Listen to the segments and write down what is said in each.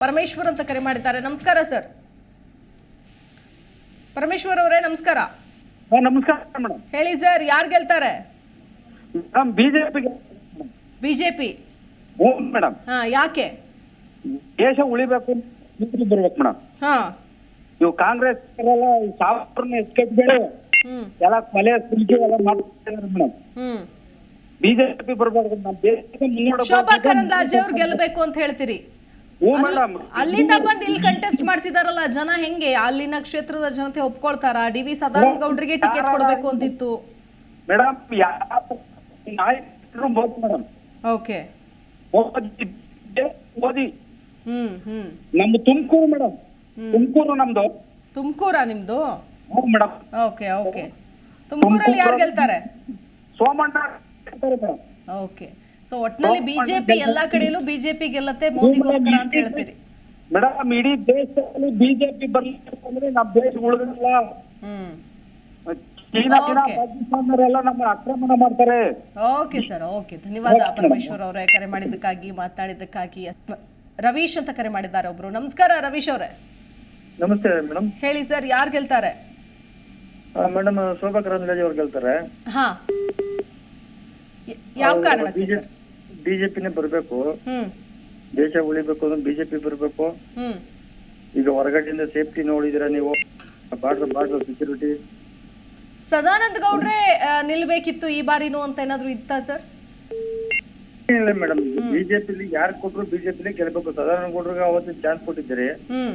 ಪರಮೇಶ್ವರ್ ಅಂತ ಕರೆ ಮಾಡಿದ್ದಾರೆ. ನಮಸ್ಕಾರ ಸರ್. ಪರಮೇಶ್ವರ್ ಅವರೇ ನಮಸ್ಕಾರ. ನಮಸ್ಕಾರ ಮೇಡಮ್. ಹೇಳಿ ಸರ್ ಯಾರು ಗೆಲ್ತಾರೆ? ಮೇಡಮ್ ಬಿಜೆಪಿ ಹ್ಞೂ ಮೇಡಮ್. ಹಾ ಯಾಕೆ? ದೇಶ ಉಳಿಬೇಕು ಬರ್ಬೇಕು ಮೇಡಮ್. ಹಾ. ಇವು ಕಾಂಗ್ರೆಸ್ ಸಾವಿರನ ಎಸ್ಕಟ್ಬೇಡಿ ಹ್ಮ್. ಎಲ್ಲ ಕೊಲೆ ಸುಲ್ಕಿ ಎಲ್ಲ ಮಾಡ್ತಿದ್ದಾರೆ ಮೇಡಮ್. ಬಿಜೆಪಿ ಬರ್ಬಾರ್ದು ನಮ್ಮ ದೇಶಕ್ಕೆ ಮುನ್ನೋಡ ಶೋಭಾ ಕರಂದ್ಲಾಜೆ ಅವ್ರು ಗೆಲ್ಲಬೇಕು ಅಂತ ಹೇಳ್ತೀರಿ. ಅಲ್ಲಿಂದ ಬಂದು ಇಲ್ಲಿ ಕಂಟೆಸ್ಟ್ ಮಾಡ್ತಿದಾರಲ್ಲ ಜನ ಹೆಂಗೆ? ಅಲ್ಲಿನ ಕ್ಷೇತ್ರದ ಜನತೆ ಒಪ್ಕೊಳ್ತಾರ? ಡಿ ವಿ ಸದಾನಂದ ಗೌಡ್ರಿಗೆ ಟಿಕೆಟ್ ಕೊಡಬೇಕು ಅಂತಿತ್ತು. Madam madam. ಓಕೆ. ಮೋದಿ ಹ್ಮ್ ಹ್ಮ್. ನಮ್ಮ ತುಮಕೂರು ಮೇಡಮ್. ತುಮಕೂರು ನಮ್ದು. ತುಮಕೂರಾ ನಿಮ್ದು? ಮೇಡಮ್. Okay okay. ತುಮಕೂರಲ್ಲಿ ಯಾರು ಗೆಲ್ತಾರೆ? ಸೋಮಣ್ಣ ಓಕೆ. ಸೊ ಒಟ್ನಲ್ಲಿ ಬಿಜೆಪಿ ಎಲ್ಲಾ ಕಡೆಯಲ್ಲೂ ಬಿಜೆಪಿ ಗೆಲ್ಲತ್ತೆ ಮೋದಿಗೋಸ್ಕರ ಅಂತ ಹೇಳ್ತೀರಿ? ಮೇಡಮ್ ಇಡೀ ದೇಶದಲ್ಲಿ ಬಿಜೆಪಿ ಬರ್ಲಿಕ್ಕಂದ್ರೆ ನಮ್ ದೇಶ ಉಳಿದಿಲ್ಲ ಚೀನಾ ಚೀನಾ. ಪಾಕಿಸ್ತಾನದವರೆಲ್ಲ ನಮ್ಮ ಆಕ್ರಮಣ ಮಾಡ್ತಾರೆ. ಓಕೆ ಸರ್ ಓಕೆ ಧನ್ಯವಾದ ಪರಮೇಶ್ವರ್ ಅವರೇ ಕರೆ ಮಾಡಿದ್ದಕ್ಕಾಗಿ ಮಾತಾಡಿದ್ದಕ್ಕಾಗಿ. ರವೀಶ್ ಅಂತ ಕರೆ ಮಾಡಿದ್ದಾರೆ ಒಬ್ರು. ನಮಸ್ಕಾರ ರವೀಶ್ ಅವರೇ. ನಮಸ್ತೆ ಮೇಡಮ್. ಹೇಳಿ ಸರ್ ಯಾರು ಗೆಲ್ತಾರೆ? ಮೇಡಮ್ ಶೋಭಾ ಕರಂದ್ಲಾಜೆ ಅವ್ರು ಗೆಲ್ತಾರೆ. ಹಾ. ಯಾವ ಕಾರಣಕ್ಕೆ ಸರ್ ಬಿಜೆಪಿನೇ ಬರಬೇಕು. ಹ್ಮ್. ದೇಶ ಉಳಿಬೇಕು ಅಂದ್ರೆ ಬಿಜೆಪಿ ಬರಬೇಕು. ಹ್ಮ್. ಈಗ ಹೊರಗಡೆಯಿಂದ ಸೇಫ್ಟಿ ನೋಡಿದಿರ ನೀವು? ಬಾರ್ಡರ್ ಬಾರ್ಡರ್ ಸೆಕ್ಯೂರಿಟಿ ಸದಾನಂದ ಗೌಡ್ರೆ ಆ, ನಿಲ್ಬೇಕಿತ್ತು ಈ ಬಾರಿನೂ ಅಂತ ಏನಾದ್ರು ಇತ್ತಾ ಸರ್? ಇಲ್ಲ ಮೇಡಮ್ ಬಿಜೆಪಿಲಿ ಯಾರು ಕೊಟ್ರು ಬಿಜೆಪಿಲಿ ಗೆಲ್ಬೇಕು. ಸದಾನಂದ ಕೊಟ್ರಿಗೆ ಅವತ್ತು ಚಾನ್ಸ್ ಕೊಟ್ಟಿದ್ದಾರೆ. ಹ್ಮ್.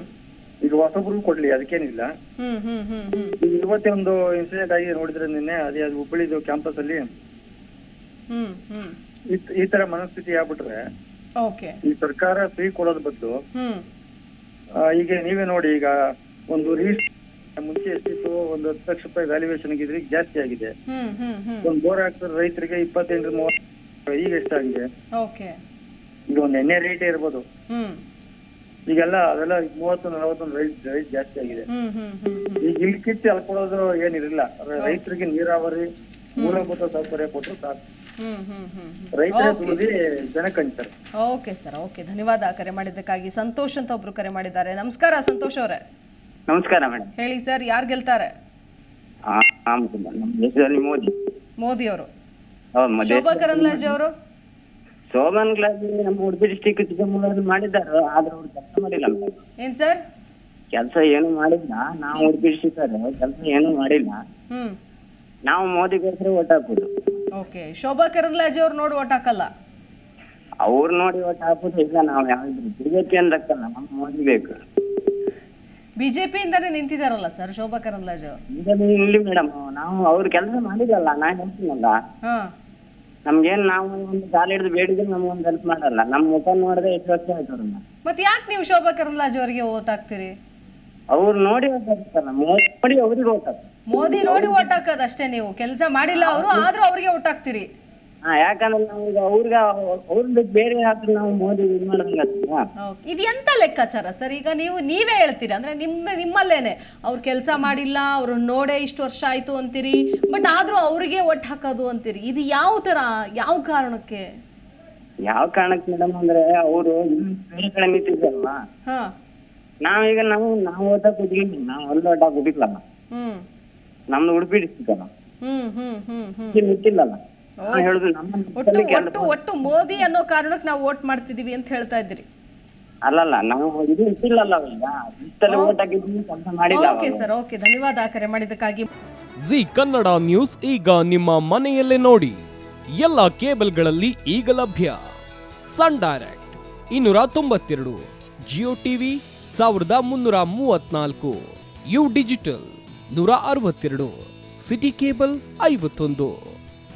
ಈಗ ಹೊಸಬ್ರು ಕೊಡ್ಲಿ ಅದಕ್ಕೇನಿಲ್ಲ. ಹ್ಮ್ ಹ್ಮ್ ಹ್ಮ್ ಹ್ಮ್. ಈಗ ಇವತ್ತೇ ಒಂದು ಇನ್ಸಿಡೆಂಟ್ ಆಗಿ ನೋಡಿದ್ರೆ ನಿನ್ನೆ ಅದೇ ಅದು ಹುಬ್ಬಳ್ಳಿದು ಕ್ಯಾಂಪಸ್ ಅಲ್ಲಿ. ಹ್ಮ್ ಹ್ಮ್. ಈ- ತರ ಮನಸ್ಥಿತಿ ಆಗ್ಬಿಟ್ರೆ ಓಕೆ. ಈ ಸರ್ಕಾರ ಫ್ರೀ ಕೊಡೋದ್ ಬದ್ದು ಹ್ಮ್. ಈಗ ನೀವೇ ನೋಡಿ ಈಗ ಒಂದು ರೀಸ್ ಮುಂಚೆ ಎಷ್ಟಿತ್ತು ಒಂದು ಹತ್ತು ಲಕ್ಷ ರೂಪಾಯಿ ವ್ಯಾಲ್ಯೂಯೇಷನ್ ಇದ್ರೆ ಜಾಸ್ತಿ ಆಗಿದೆ. ಹ್ಮ್ ಹ್ಮ್ ಹ್ಮ್. ಒಂದು ಬೋರ್ ಹಾಕ್ತಾರೆ ರೈತರಿಗೆ ಇಪ್ಪತ್ತೆಂಟು ಮೂವತ್ತು ಈಗ ಎಷ್ಟಾಗಿದೆ? ಓಕೆ. ಈಗ ಒಂದು ಎಣ್ಣೆ ರೇಟೇ ಇರ್ಬೋದು. ಹ್ಮ್. ಈಗೆಲ್ಲ ಅದೆಲ್ಲ ಮೂವತ್ತು ನಲವತ್ತೊಂದು ರೈಟ್ ರೈಟ್ ಜಾಸ್ತಿ ಆಗಿದೆ. ಈಗ ಇಲ್ಲಿ ಕಿತ್ತು ಅಲ್ಕೊಳ್ಳೋದು ಏನಿರಲಿಲ್ಲ. ರೈತರಿಗೆ ನೀರಾವರಿ ಮೂಲಭೂತ ಸೌಕರ್ಯ ಕೊಟ್ಟರು ಸಾಕು. ಓಕೆ ಸರ್ ಓಕೆ ಧನ್ಯವಾದ ಕರೆ ಮಾಡಿದ್ದಕ್ಕಾಗಿ. ಸಂತೋಷ್ ಅಂತ ಒಬ್ರು ಕರೆ ಮಾಡಿದ್ದಾರೆ. ನಮಸ್ಕಾರ ಸಂತೋಷ್ ಅವರೇ. ನಮಸ್ಕಾರ ಮೇಡಮ್ ಹೇಳಿ ಸರ್ ಯಾರು ಗೆಲ್ತಾರೆ? ಮೋದಿ. ಮೋದಿ ಅವರು. ಶೋಭಾ ಕರಂದ್ಲಾಜೆ ಅವರು? ಸೋಮನ್ ಗ್ಲಾಸ್ ನಮ್ಮ ಉಡುಪಿ ಡಿಸ್ಟಿಕ್ ಚಿಕ್ಕಮಗಳೂರು ಮಾಡಿದ್ದಾರೆ ಆದ್ರೆ ಅವ್ರು ಕೆಲಸ ಮಾಡಿಲ್ಲ. ಮೇಡಮ್ ಏನ್ ಸರ್? ಕೆಲಸ ಏನು ಮಾಡಿಲ್ಲ. ನಾವು ಉಡುಪಿ ಡಿಸ್ಟಿಕ್ ಕೆಲಸ ಏನು ಮಾಡಿಲ್ಲ. ಹ್ಮ್. ನಾವು ಮೋದಿಗೋಸ್ಕರ ಓಟ್ ಹಾಕುದು ಓಕೆ. ಶೋಭಾ ಕರಂದ್ಲಾಜೆ ಅವ್ರು ನೋಡಿ ಓಟ್ ಹಾಕಲ್ಲ? ಅವ್ರು ನೋಡಿ ಓಟ್ ಹಾಕುದು ಇಲ್ಲ ನಾವು ಯಾವ್ದು ಬಿಜೆಪಿ ಅಂದಕ್ಕಲ್ಲ ನಮ್ಮ ಮೋದಿ ಬೇಕು. ಬಿಜೆಪಿಯಿಂದಾನೇ ನಿಂತಿದಾರಲ್ಲ ಸರ್ ಶೋಭಾ ಕರಂದ್ಲಾಜೆ ಅವರು? ಈಗ ಇಲ್ಲಿ ಮೇಡಮ್. ನಾವು ಅವ್ರು ಕೆಲಸ ಮಾಡಿದಲ್ಲ ನಾನು ಹೇಳ್ತೀನಲ್ಲ. ಹಾ. ನಮ್ಗೇನ್ ನಾವು ಒಂದು ಕಾಲ ಹಿಡಿದು ಬೇಡಿದ್ರೆ ನಮ್ಗೊಂದು ಹೆಲ್ಪ್ ಮಾಡಲ್ಲ. ನಮ್ಮ ಮುಖ ನೋಡಿದ್ರೆ ಎಷ್ಟು ವರ್ಷ ಆಯ್ತು ಅವ್ರನ್ನ. ಮತ್ತೆ ಯಾಕೆ ನೀವು ಶೋಭಾ ಕರಂದ್ಲಾಜೆ ಅವರಿಗೆ ಓಟ್ ಹಾಕ್ತೀರಿ? ಅವ್ರು ನೋಡಿ ಓಟ್ ಹಾಕ್ತಾರಲ್ಲ ಮೋದಿ ನೋಡಿ ಅವ್ರಿಗೆ ಮೋದಿ ನೋಡಿ ಓಟ್ ಹಾಕೋದು ಅಷ್ಟೇ ನೀವು. ಕೆಲಸ ಮಾಡಿಲ್ಲ ಅವರು ಆದ್ರೂ ಅವ್ರಿಗೆ ಓಟ್ ಹಾಕ್ತೀರಿ. ಹಾ ಯಾಕಂದ್ರೆ ನಾವು ಈಗ ಅವ್ರಿಗೆ ಅವ್ರದ್ದು ಬೇರೆ ಹಾಕಿದ್ರೆ ನಾವು ಮೋದಿ ಇದು ಮಾಡೋದಂಗ ಓಕೆ. ಇದು ಎಂತ ಲೆಕ್ಕಾಚಾರ ಸರ್? ಈಗ ನೀವು ನೀವೇ ಹೇಳ್ತೀರಿ? ಅಂದ್ರೆ ನಿಮ್ಮ ನಿಮ್ಮಲ್ಲೇನೆ. ಅವ್ರು ಕೆಲಸ ಮಾಡಿಲ್ಲ ಅವ್ರು ನೋಡೇ ಇಷ್ಟು ವರ್ಷ ಆಯ್ತು ಅಂತೀರಿ ಬಟ್ ಆದ್ರೂ ಅವರಿಗೆ ಒಟ್ಟು ಹಾಕೋದು ಅಂತೀರಿ. ಇದು ಯಾವ ತರ ಯಾವ ಕಾರಣಕ್ಕೆ? ಯಾವ ಕಾರಣಕ್ಕೆ ಮೇಡಮ್ ಅಂದ್ರೆ ಅವರು ಬೇರೆ ಕಡೆ ನಿಂತಿದ್ದಾರಲ್ಲ ಹಾ. ನಾವೀಗ ನಾವು ನಾವು ಓಟ್ ಹಾಕೋದಿಲ್ಲ ನಾವು ಅಲ್ಲಿ ಓಟ್ ಹಾಕೋದಿಲ್ಲ ಹ್ಮ್. ನಮ್ದು ಉಡುಪಿ ಡಿಸ್ಟಿಕ್ ಅಲ್ಲ. ಹ್ಮ್ ಹ್ಮ್ ಹ್ಮ್ ಹ್ಮ್. ಇಲ್ಲಿ ನಿಂತಿಲ್ಲಲ್ಲ. ಹೇಳುದು ಒಟ್ಟು ಒಟ್ಟು ಒಟ್ಟು ಮೋದಿ ಅನ್ನೋ ಕಾರಣಕ್ಕೆ ನಾವು ವೋಟ್ ಮಾಡ್ತಿದೀವಿ ಅಂತ ಹೇಳ್ತಾ ಇದ್ದೀರಿ. ಅಲ್ಲಲ್ಲ ನಾವು ಇದು ಇಟ್ಟಿಲ್ಲಲ್ಲ ಈಗ ಇಷ್ಟಲ್ಲಿ ಓಟ್ ಹಾಕಿದ್ವಿ ಕೆಲಸ ಮಾಡಿಲ್ಲ ಓಕೆ ಸರ್ ಓಕೆ. ಧನ್ಯವಾದ ಕರೆ ಮಾಡಿದ್ದಕ್ಕಾಗಿ. ಜಿ ಕನ್ನಡ ನ್ಯೂಸ್ ಈಗ ನಿಮ್ಮ ಮನೆಯಲ್ಲೇ ನೋಡಿ. ಎಲ್ಲ ಕೇಬಲ್ಗಳಲ್ಲಿ ಈಗ ಲಭ್ಯ. ಸನ್ ಡೈರೆಕ್ಟ್ ಇನ್ನೂರ ತೊಂಬತ್ತೆರಡು ಜಿಯೋ ಟಿವಿ ಸಾವಿರದ ಮುನ್ನೂರ ಮೂವತ್ನಾಲ್ಕು ಯು ಡಿಜಿಟಲ್ ನೂರ ಅರವತ್ತೆರಡು ಸಿಟಿ ಕೇಬಲ್ ಐವತ್ತೊಂದು.